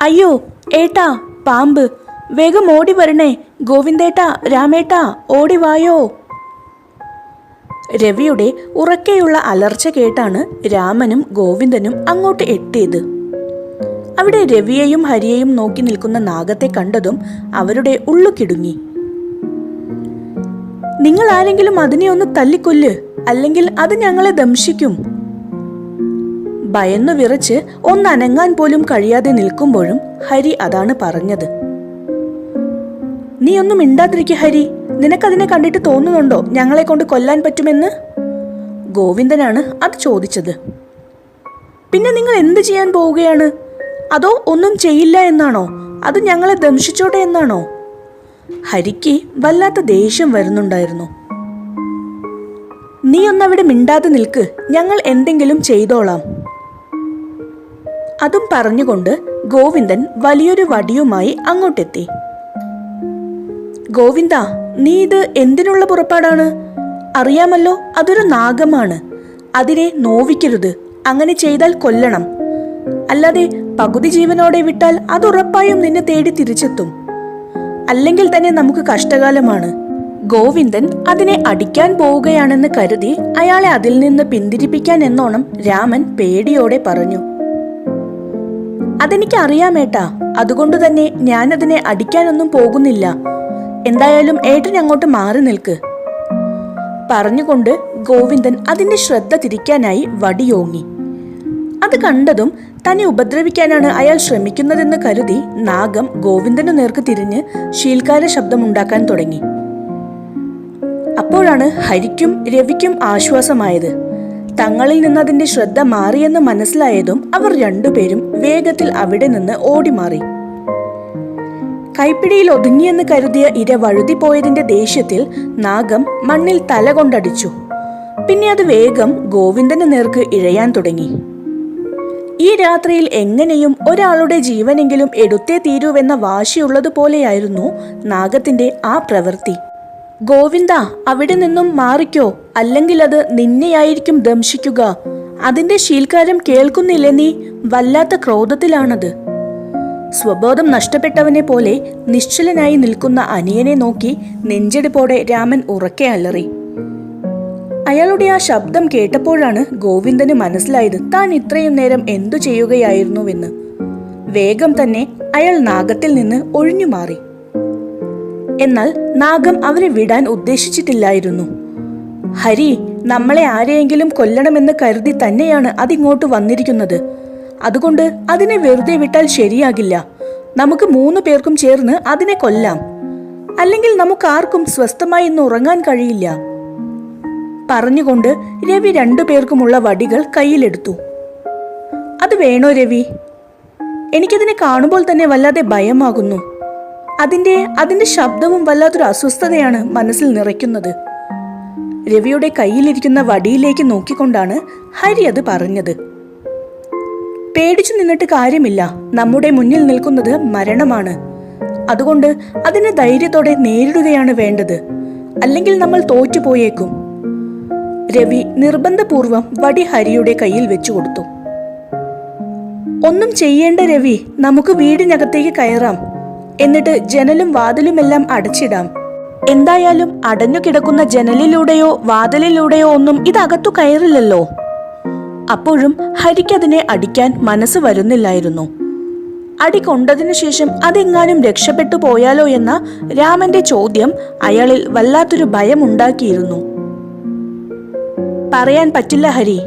അയ്യോ ഏട്ടാ പാമ്പ്. വേഗം ഓടി വരണേ. ഗോവിന്ദേട്ടാ രാമേട്ടാ ഓടിവായോ രവിയുടെ ഉറക്കെയുള്ള അലർച്ച കേട്ടാണ് രാമനും ഗോവിന്ദനും അങ്ങോട്ട് എത്തിയത്. അവിടെ രവിയെയും ഹരിയെയും നോക്കി നിൽക്കുന്ന നാഗത്തെ കണ്ടതും അവരുടെ ഉള്ളു കിടുങ്ങി. നിങ്ങൾ ആരെങ്കിലും അതിനെ ഒന്ന് തല്ലിക്കൊല്ല് അല്ലെങ്കിൽ അത് ഞങ്ങളെ ദംശിക്കും. ഭയന്നു വിറച്ച് ഒന്നനങ്ങാൻ പോലും കഴിയാതെ നിൽക്കുമ്പോഴും ഹരി അതാണ് പറഞ്ഞത്. നീ ഒന്നും മിണ്ടാതിരിക്കുക ഹരി. നിനക്കതിനെ കണ്ടിട്ട് തോന്നുന്നുണ്ടോ ഞങ്ങളെ കൊണ്ട് കൊല്ലാൻ പറ്റുമെന്ന്? ഗോവിന്ദനാണ് അത് ചോദിച്ചത്. പിന്നെ നിങ്ങൾ എന്ത് ചെയ്യാൻ പോവുകയാണ്? അതോ ഒന്നും ചെയ്യില്ല എന്നാണോ? അത് ഞങ്ങളെ ദംശിച്ചോട്ടെ എന്നാണോ? ഹരിക്ക് വല്ലാത്ത ദേഷ്യം വരുന്നുണ്ടായിരുന്നു. നീ ഒന്നവിടെ മിണ്ടാതെ നിൽക്ക്. ഞങ്ങൾ എന്തെങ്കിലും ചെയ്തോളാം. അതും പറഞ്ഞുകൊണ്ട് ഗോവിന്ദൻ വലിയൊരു വടിയുമായി അങ്ങോട്ടെത്തി. ഗോവിന്ദ നീ ഇത് എന്തിനുള്ള പുറപ്പാടാണ്? അറിയാമല്ലോ അതൊരു നാഗമാണ്. അതിനെ നോവിക്കരുത്. അങ്ങനെ ചെയ്താൽ കൊല്ലണം. അല്ലാതെ പകുതി ജീവനോടെ വിട്ടാൽ അത് ഉറപ്പായും നിന്നെ തേടി തിരിച്ചെത്തും. അല്ലെങ്കിൽ തന്നെ നമുക്ക് കഷ്ടകാലമാണ്. ഗോവിന്ദൻ അതിനെ അടിക്കാൻ പോവുകയാണെന്ന് കരുതി അയാളെ അതിൽ നിന്ന് പിന്തിരിപ്പിക്കാൻ എന്നോണം രാമൻ പേടിയോടെ പറഞ്ഞു. അതെനിക്ക് അറിയാമേട്ടാ അതുകൊണ്ട് തന്നെ ഞാനതിനെ അടിക്കാനൊന്നും പോകുന്നില്ല. എന്തായാലും ഏട്ടൻ അങ്ങോട്ട് മാറി നിൽക്ക്. പറഞ്ഞുകൊണ്ട് ഗോവിന്ദൻ അതിന്റെ ശ്രദ്ധ തിരിക്കാനായി വടിയോങ്ങി. അത് കണ്ടതും തന്നെ ഉപദ്രവിക്കാനാണ് അയാൾ ശ്രമിക്കുന്നതെന്ന് കരുതി നാഗം ഗോവിന്ദനു നേർക്ക് തിരിഞ്ഞ് ശീൽക്കാര ശബ്ദമുണ്ടാക്കാൻ തുടങ്ങി. അപ്പോഴാണ് ഹരിക്കും രവിക്കും ആശ്വാസമായത്. തങ്ങളിൽ നിന്ന് അതിന്റെ ശ്രദ്ധ മാറിയെന്ന് മനസ്സിലായതും അവർ രണ്ടുപേരും വേഗത്തിൽ അവിടെ നിന്ന് ഓടിമാറി. കൈപ്പിടിയിൽ ഒതുങ്ങിയെന്ന് കരുതിയ ഇര വഴുതി പോയതിന്റെ ദേഷ്യത്തിൽ നാഗം മണ്ണിൽ തല കൊണ്ടടിച്ചു. പിന്നെ അത് വേഗം ഗോവിന്ദന് നേർക്ക് ഇഴയാൻ തുടങ്ങി. ഈ രാത്രിയിൽ എങ്ങനെയും ഒരാളുടെ ജീവനെങ്കിലും എടുത്തേ തീരൂവെന്ന വാശിയുള്ളതുപോലെയായിരുന്നു നാഗത്തിന്റെ ആ പ്രവൃത്തി. ഗോവിന്ദ അവിടെ നിന്നും മാറിക്കോ. അല്ലെങ്കിൽ അത് നിന്നെയായിരിക്കും ദംശിക്കുക. അതിന്റെ ശീൽക്കാരം കേൾക്കുന്നില്ലേ നീ? വല്ലാത്ത ക്രോധത്തിലാണത്. സ്വബോധം നഷ്ടപ്പെട്ടവനെ പോലെ നിശ്ചലനായി നിൽക്കുന്ന അനിയനെ നോക്കി നെഞ്ചെടുപ്പോടെ രാമൻ ഉറക്കെ അലറി. അയാളുടെ ആ ശബ്ദം കേട്ടപ്പോഴാണ് ഗോവിന്ദന് മനസ്സിലായത് താൻ ഇത്രയും നേരം എന്തു ചെയ്യുകയായിരുന്നുവെന്ന്. വേഗം തന്നെ അയാൾ നാഗത്തിൽ നിന്ന് ഒഴിഞ്ഞു മാറി എന്നാൽ നാഗം അവരെ വിടാൻ ഉദ്ദേശിച്ചിട്ടില്ലായിരുന്നു. ഹരി നമ്മളെ ആരെയെങ്കിലും കൊല്ലണമെന്ന് കരുതി തന്നെയാണ് അതിങ്ങോട്ട് വന്നിരിക്കുന്നത്. അതുകൊണ്ട് അതിനെ വെറുതെ വിട്ടാൽ ശരിയാകില്ല. നമുക്ക് മൂന്ന് പേർക്കും ചേർന്ന് അതിനെ കൊല്ലാം. അല്ലെങ്കിൽ നമുക്ക് ആർക്കും സ്വസ്ഥമായി ഇന്ന് ഉറങ്ങാൻ കഴിയില്ല. പറഞ്ഞുകൊണ്ട് രവി രണ്ടുപേർക്കുമുള്ള വടികൾ കയ്യിലെടുത്തു. അത് വേണോ രവി? എനിക്കതിനെ കാണുമ്പോൾ തന്നെ വല്ലാതെ ഭയമാകുന്നു. അതിന്റെ അതിന്റെ ശബ്ദവും വല്ലാത്തൊരു അസ്വസ്ഥതയാണ് മനസ്സിൽ നിറയ്ക്കുന്നത്. രവിയുടെ കയ്യിലിരിക്കുന്ന വടിയിലേക്ക് നോക്കിക്കൊണ്ടാണ് ഹരി അത് പറഞ്ഞത്. പേടിച്ചു നിന്നിട്ട് കാര്യമില്ല. നമ്മുടെ മുന്നിൽ നിൽക്കുന്നത് മരണമാണ്. അതുകൊണ്ട് അതിനെ ധൈര്യത്തോടെ നേരിടുകയാണ് വേണ്ടത്. അല്ലെങ്കിൽ നമ്മൾ തോറ്റുപോയേക്കും. രവി നിർബന്ധപൂർവം വടി ഹരിയുടെ കയ്യിൽ വെച്ചു കൊടുത്തു. ഒന്നും ചെയ്യേണ്ട രവി. നമുക്ക് വീടിനകത്തേക്ക് കയറാം. എന്നിട്ട് ജനലും വാതിലുമെല്ലാം അടച്ചിടാം. എന്തായാലും അടഞ്ഞു കിടക്കുന്ന ജനലിലൂടെയോ വാതിലിലൂടെയോ ഒന്നും ഇതകത്തു കയറില്ലല്ലോ. അപ്പോഴും ഹരിക്കതിനെ അടിക്കാൻ മനസ്സ് വരുന്നില്ലായിരുന്നു. അടി കൊണ്ടതിനു ശേഷം അതെങ്ങാനും രക്ഷപ്പെട്ടു പോയാലോ എന്ന രാമന്റെ ചോദ്യം അയാളിൽ വല്ലാത്തൊരു ഭയം ഉണ്ടാക്കിയിരുന്നു പറയാൻ പറ്റില്ല ഹരി.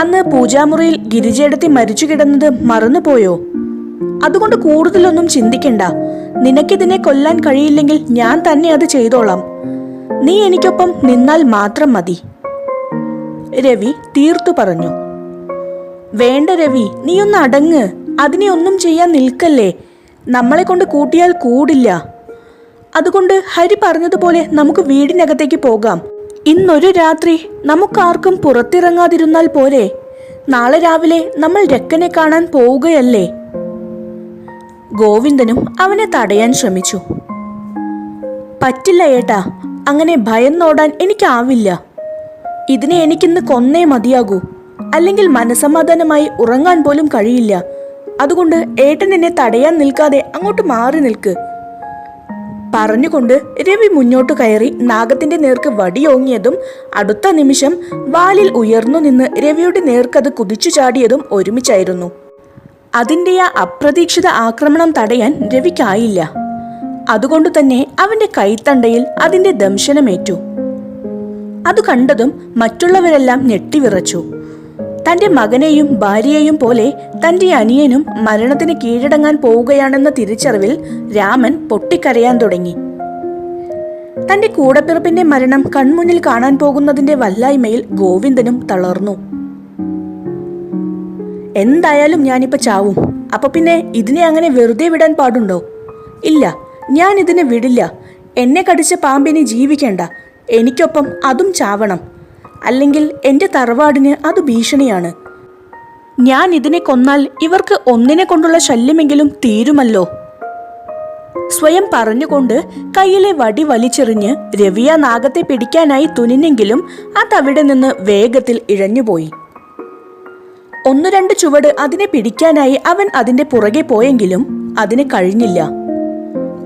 അന്ന് പൂജാമുറിയിൽ ഗിരിജേടത്തി മരിച്ചു കിടന്നത് മറന്നുപോയോ? അതുകൊണ്ട് കൂടുതലൊന്നും ചിന്തിക്കണ്ട. നിനക്കിതിനെ കൊല്ലാൻ കഴിയില്ലെങ്കിൽ ഞാൻ തന്നെ അത് ചെയ്തോളാം. നീ എനിക്കൊപ്പം നിന്നാൽ മാത്രം മതി. രവി തീർത്തു പറഞ്ഞു. വേണ്ട രവി നീ ഒന്ന് അടങ്ങ്. അതിനെ ഒന്നും ചെയ്യാൻ നിൽക്കല്ലേ. നമ്മളെ കൊണ്ട് കൂട്ടിയാൽ കൂടില്ല. അതുകൊണ്ട് ഹരി പറഞ്ഞതുപോലെ നമുക്ക് വീടിനകത്തേക്ക് പോകാം. ഇന്നൊരു രാത്രി നമുക്കാർക്കും പുറത്തിറങ്ങാതിരുന്നാൽ പോരെ. നാളെ രാവിലെ നമ്മൾ രക്കനെ കാണാൻ പോവുകയല്ലേ. ഗോവിന്ദനും അവനെ തടയാൻ ശ്രമിച്ചു. പറ്റില്ല ഏട്ടാ അങ്ങനെ ഭയന്നോടാൻ എനിക്കാവില്ല. ഇതിനെ എനിക്കിന്ന് കൊന്നേ മതിയാകൂ. അല്ലെങ്കിൽ മനസമാധാനമായി ഉറങ്ങാൻ പോലും കഴിയില്ല. അതുകൊണ്ട് ഏട്ടൻ എന്നെ തടയാൻ നിൽക്കാതെ അങ്ങോട്ട് മാറി നിൽക്ക്. പറഞ്ഞുകൊണ്ട് രവി മുന്നോട്ട് കയറി നാഗത്തിന്റെ നേർക്ക് വടിയോങ്ങിയതും അടുത്ത നിമിഷം വാലിൽ ഉയർന്നു നിന്ന് രവിയുടെ നേർക്കത് കുതിച്ചു ചാടിയതും ഒരുമിച്ചായിരുന്നു. അതിന്റെ ആ അപ്രതീക്ഷിത ആക്രമണം തടയാൻ രവിക്കായില്ല. അതുകൊണ്ട് തന്നെ അവന്റെ കൈത്തണ്ടയിൽ അതിന്റെ ദംശനമേറ്റു. അത് കണ്ടതും മറ്റുള്ളവരെല്ലാം ഞെട്ടിവിറച്ചു. തന്റെ മകനെയും ഭാര്യയെയും പോലെ തന്റെ അനിയനും മരണത്തിന് കീഴടങ്ങാൻ പോവുകയാണെന്ന തിരിച്ചറിവിൽ രാമൻ പൊട്ടിക്കരയാൻ തുടങ്ങി. തന്റെ കൂടപ്പിറപ്പിന്റെ മരണം കൺമുന്നിൽ കാണാൻ പോകുന്നതിന്റെ വല്ലായ്മയിൽ ഗോവിന്ദനും തളർന്നു. എന്തായാലും ഞാനിപ്പോൾ ചാവും. അപ്പോൾ പിന്നെ ഇതിനെ അങ്ങനെ വെറുതെ വിടാൻ പാടുണ്ടോ? ഇല്ല ഞാൻ ഇതിനെ വിടില്ല. എന്നെ കടിച്ച പാമ്പിനെ ജീവിക്കേണ്ട. എനിക്കൊപ്പം അതും ചാവണം. അല്ലെങ്കിൽ എന്റെ തറവാടിന് അത് ഭീഷണിയാണ്. ഞാൻ ഇതിനെ കൊന്നാൽ ഇവർക്ക് ഒന്നിനെ കൊണ്ടുള്ള ശല്യമെങ്കിലും തീരുമല്ലോ. സ്വയം പറഞ്ഞുകൊണ്ട് കയ്യിലെ വടി വലിച്ചെറിഞ്ഞ് രവിയ നാഗത്തെ പിടിക്കാനായി തുനിഞ്ഞെങ്കിലും അതവിടെ നിന്ന് വേഗത്തിൽ ഇഴഞ്ഞുപോയി. ഒന്നു രണ്ട് ചുവട് അതിനെ പിടിക്കാനായി അവൻ അതിന്റെ പുറകെ പോയെങ്കിലും അതിന് കഴിഞ്ഞില്ല.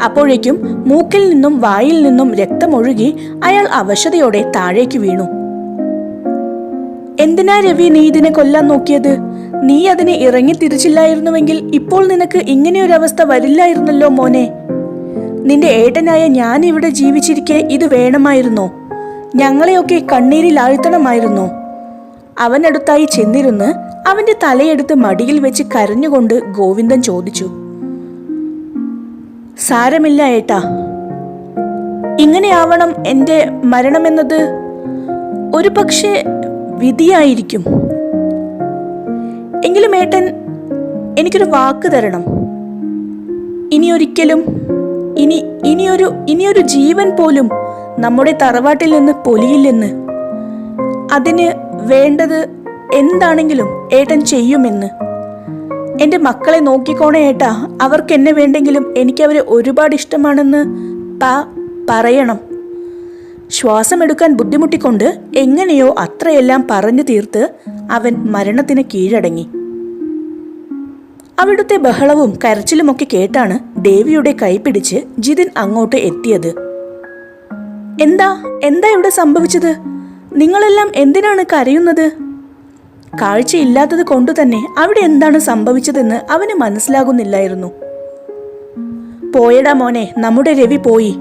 അപ്പോഴേക്കും മൂക്കിൽ നിന്നും വായിൽ നിന്നും രക്തമൊഴുകി അയാൾ അവശതയോടെ താഴേക്ക് വീണു. എന്തിനാ രവി നീ ഇതിനെ കൊല്ലാൻ നോക്കിയത്? നീ അതിനെ ഇറങ്ങി തിരിച്ചില്ലായിരുന്നുവെങ്കിൽ ഇപ്പോൾ നിനക്ക് ഇങ്ങനെയൊരവസ്ഥ വരില്ലായിരുന്നല്ലോ മോനെ. നിന്റെ ഏട്ടനായ ഞാൻ ഇവിടെ ജീവിച്ചിരിക്കെ ഇത് വേണമായിരുന്നോ? ഞങ്ങളെയൊക്കെ കണ്ണീരിൽ ആഴ്ത്തണമായിരുന്നോ അവനടുത്തായി ചെന്നിരുന്ന് അവന്റെ തലയെടുത്ത് മടിയിൽ വെച്ച് കരഞ്ഞുകൊണ്ട് ഗോവിന്ദൻ ചോദിച്ചു സാരമില്ല ഏട്ടാ. ഇങ്ങനെയാവണം എന്റെ മരണമെന്നത്. ഒരു പക്ഷേ വിധിയായിരിക്കും. എങ്കിലും ഏട്ടൻ എനിക്കൊരു വാക്ക് തരണം. ഇനിയൊരിക്കലും ഇനി ഇനിയൊരു ഇനിയൊരു ജീവൻ പോലും നമ്മുടെ തറവാട്ടിൽ നിന്ന് പൊലിയില്ലെന്ന്. അതിന് വേണ്ടത് എന്താണെങ്കിലും ഏട്ടൻ ചെയ്യുമെന്ന്. എന്റെ മക്കളെ നോക്കിക്കോണേ ഏട്ടാ. അവർക്ക് എന്നെ വേണ്ടെങ്കിലും എനിക്കവരെ ഒരുപാട് ഇഷ്ടമാണെന്ന് പ പറയണം. ശ്വാസമെടുക്കാൻ ബുദ്ധിമുട്ടിക്കൊണ്ട് എങ്ങനെയോ അത്രയെല്ലാം പറഞ്ഞു തീർത്ത് അവൻ മരണത്തിന് കീഴടങ്ങി. അവിടുത്തെ ബഹളവും കരച്ചിലുമൊക്കെ കേട്ടാണ് ദേവിയുടെ കൈപിടിച്ച് ജിതിൻ അങ്ങോട്ട് എത്തിയത്. എന്താ? എന്താ ഇവിടെ സംഭവിച്ചത്? നിങ്ങളെല്ലാം എന്തിനാണ് കരയുന്നത്? കാഴ്ചയില്ലാത്തത് കൊണ്ടു തന്നെ അവിടെ എന്താണ് സംഭവിച്ചതെന്ന് അവന് മനസ്സിലാകുന്നില്ലായിരുന്നു. പോയടാ മോനെ നമ്മുടെ രവി പോയി.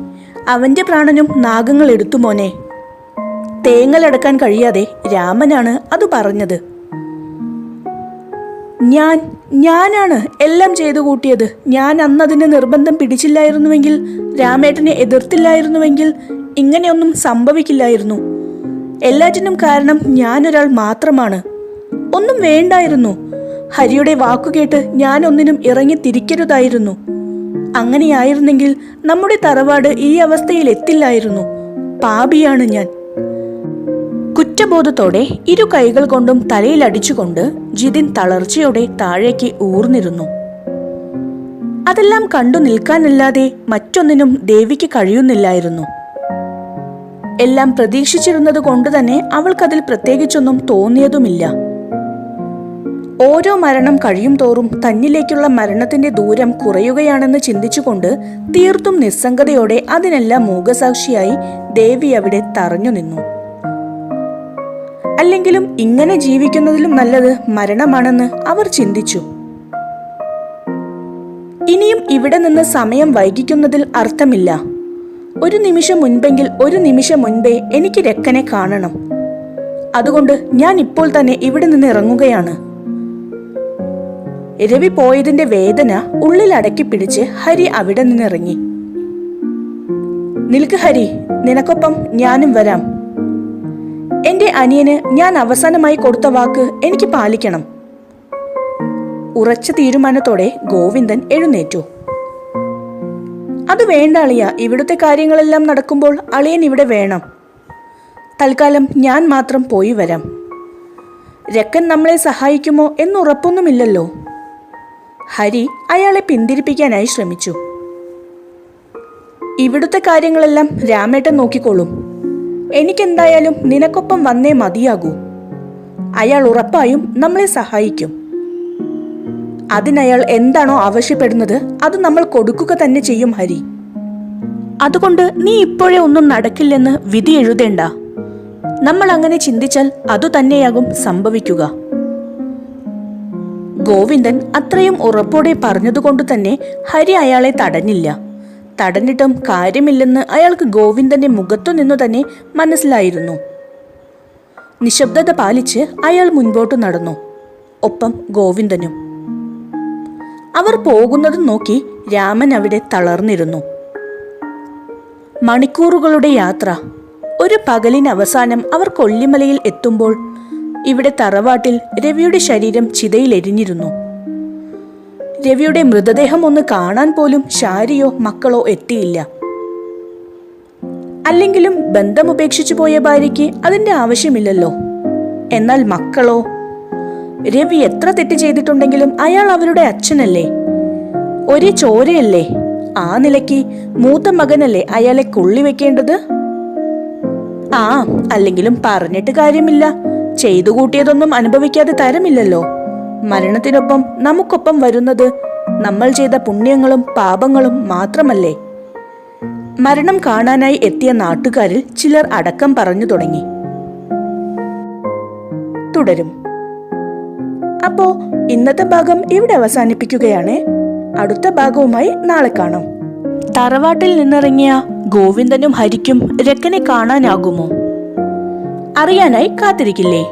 അവന്റെ പ്രാണനും നാഗങ്ങൾ എടുത്തു മോനെ. തേങ്ങലടക്കാൻ കഴിയാതെ രാമനാണ് അത് പറഞ്ഞത്. ഞാൻ ഞാനാണ് എല്ലാം ചെയ്തു കൂട്ടിയത്. ഞാൻ അന്നതിന് നിർബന്ധം പിടിച്ചില്ലായിരുന്നുവെങ്കിൽ രാമേട്ടനെ എതിർത്തില്ലായിരുന്നുവെങ്കിൽ ഇങ്ങനെയൊന്നും സംഭവിക്കില്ലായിരുന്നു. എല്ലാറ്റിനും കാരണം ഞാനൊരാൾ മാത്രമാണ്. ഒന്നും വേണ്ടായിരുന്നു. ഹരിയുടെ വാക്കുകേട്ട് ഞാനൊന്നിനും ഇറങ്ങി തിരിക്കരുതായിരുന്നു. അങ്ങനെയായിരുന്നെങ്കിൽ നമ്മുടെ തറവാട് ഈ അവസ്ഥയിൽ എത്തില്ലായിരുന്നു. പാപിയാണ് ഞാൻ. കുറ്റബോധത്തോടെ ഇരു കൈകൾ കൊണ്ടും തലയിൽ അടിച്ചുകൊണ്ട് ജിതിൻ തളർച്ചയോടെ താഴേക്ക് ഊർന്നിരുന്നു. അതെല്ലാം കണ്ടു നിൽക്കാനല്ലാതെ മറ്റൊന്നിനും ദേവിക്ക് കഴിയുന്നില്ലായിരുന്നു. എല്ലാം പ്രതീക്ഷിച്ചിരുന്നത് കൊണ്ടുതന്നെ അവൾക്കതിൽ പ്രത്യേകിച്ചൊന്നും തോന്നിയതുമില്ല. ഓരോ മരണം കഴിയും തോറും തന്നിലേക്കുള്ള മരണത്തിന്റെ ദൂരം കുറയുകയാണെന്ന് ചിന്തിച്ചുകൊണ്ട് തീർത്തും നിസ്സംഗതയോടെ അതിനെല്ലാം മൂകസാക്ഷിയായി ദേവി അവിടെ തറഞ്ഞു നിന്നു. അല്ലെങ്കിലും ഇങ്ങനെ ജീവിക്കുന്നതിലും നല്ലത് മരണമാണെന്ന് അവർ ചിന്തിച്ചു. ഇനിയും ഇവിടെ നിന്ന് സമയം വൈകിക്കുന്നതിൽ അർത്ഥമില്ല. ഒരു നിമിഷം മുൻപെങ്കിൽ ഒരു നിമിഷം മുൻപേ എനിക്ക് രക്കനെ കാണണം. അതുകൊണ്ട് ഞാൻ ഇപ്പോൾ തന്നെ ഇവിടെ നിന്ന് ഇറങ്ങുകയാണ്. രവി പോയതിന്റെ വേദന ഉള്ളിൽ അടക്കി പിടിച്ച് ഹരി അവിടെ നിന്നിറങ്ങി. നിൽക്ക് ഹരി നിനക്കൊപ്പം ഞാനും വരാം. എന്റെ അനിയന് ഞാൻ അവസാനമായി കൊടുത്ത വാക്ക് എനിക്ക് പാലിക്കണം. ഉറച്ച തീരുമാനത്തോടെ ഗോവിന്ദൻ എഴുന്നേറ്റു. അത് വേണ്ട അളിയ ഇവിടുത്തെ കാര്യങ്ങളെല്ലാം നടക്കുമ്പോൾ അളിയൻ ഇവിടെ വേണം. തൽക്കാലം ഞാൻ മാത്രം പോയി വരാം. രക്കൻ നമ്മളെ സഹായിക്കുമോ എന്നുറപ്പൊന്നുമില്ലല്ലോ ഹരി അയാളെ പിന്തിരിപ്പിക്കാനായി ശ്രമിച്ചു. ഇവിടുത്തെ കാര്യങ്ങളെല്ലാം രാമേട്ടൻ നോക്കിക്കോളും. എനിക്കെന്തായാലും നിനക്കൊപ്പം വന്നേ മതിയാകൂ. അയാൾ ഉറപ്പായും നമ്മളെ സഹായിക്കും. അതിനയാൾ എന്താണോ ആവശ്യപ്പെടുന്നത് അത് നമ്മൾ കൊടുക്കുക തന്നെ ചെയ്യും ഹരി. അതുകൊണ്ട് നീ ഇപ്പോഴേ ഒന്നും നടക്കില്ലെന്ന് വിധി എഴുതേണ്ട. നമ്മൾ അങ്ങനെ ചിന്തിച്ചാൽ അതുതന്നെയാകും സംഭവിക്കുക. ഗോവിന്ദൻ അത്രയും ഉറപ്പോടെ പറഞ്ഞതുകൊണ്ട് തന്നെ ഹരി അയാളെ തടഞ്ഞില്ല. തടഞ്ഞിട്ടും കാര്യമില്ലെന്ന് അയാൾക്ക് ഗോവിന്ദന്റെ മുഖത്തു നിന്നു തന്നെ മനസ്സിലായിരുന്നു. നിശബ്ദത പാലിച്ച് അയാൾ മുൻപോട്ട് നടന്നു ഒപ്പം ഗോവിന്ദനും. അവർ പോകുന്നത് നോക്കി രാമൻ അവിടെ തളർന്നിരുന്നു. മണിക്കൂറുകളുടെ യാത്ര ഒരു പകലിന് അവസാനം അവർ കൊല്ലിമലയിൽ എത്തുമ്പോൾ ഇവിടെ തറവാട്ടിൽ രവിയുടെ ശരീരം ചിതയിലെരിഞ്ഞിരുന്നു. രവിയുടെ മൃതദേഹം ഒന്ന് കാണാൻ പോലും ശാരിയോ മക്കളോ എത്തിയില്ല. അല്ലെങ്കിലും ബന്ധം ഉപേക്ഷിച്ചു പോയ ഭാര്യയ്ക്ക് അതിന്റെ ആവശ്യമില്ലല്ലോ. എന്നാൽ മക്കളോ? രവി എത്ര തെറ്റ് ചെയ്തിട്ടുണ്ടെങ്കിലും അയാൾ അവരുടെ അച്ഛനല്ലേ? ഒരേ ചോരയല്ലേ? ആ നിലയ്ക്ക് മൂത്ത മകനല്ലേ അയാളെ കൊള്ളിവെക്കേണ്ടത്? ആ അല്ലെങ്കിലും പറഞ്ഞിട്ട് കാര്യമില്ല. ചെയ്തു കൂട്ടിയതൊന്നും അനുഭവിക്കാതെ തരമില്ലല്ലോ. മരണത്തിനൊപ്പം നമുക്കൊപ്പം വരുന്നത് നമ്മൾ ചെയ്ത പുണ്യങ്ങളും പാപങ്ങളും മാത്രമല്ലേ? മരണം കാണാനായി എത്തിയ നാട്ടുകാരിൽ ചിലർ അടക്കം പറഞ്ഞു തുടങ്ങി. തുടരും. അപ്പോ ഇന്നത്തെ ഭാഗം ഇവിടെ അവസാനിപ്പിക്കുകയാണ്. അടുത്ത ഭാഗവുമായി നാളെ കാണാം. തറവാട്ടിൽ നിന്നിറങ്ങിയ ഗോവിന്ദനും ഹരിക്കും രക്കനെ കാണാനാകുമോ? അറിയാനായി കാത്തിരിക്കില്ലേ?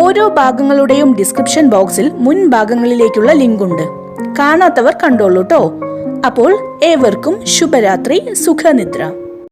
ഓരോ ഭാഗങ്ങളുടെയും ഡിസ്ക്രിപ്ഷൻ ബോക്സിൽ മുൻ ഭാഗങ്ങളിലേക്കുള്ള ലിങ്ക് ഉണ്ട് കാണാത്തവർ കണ്ടോളൂട്ടോ. അപ്പോൾ ഏവർക്കും ശുഭരാത്രി സുഖനിദ്ര.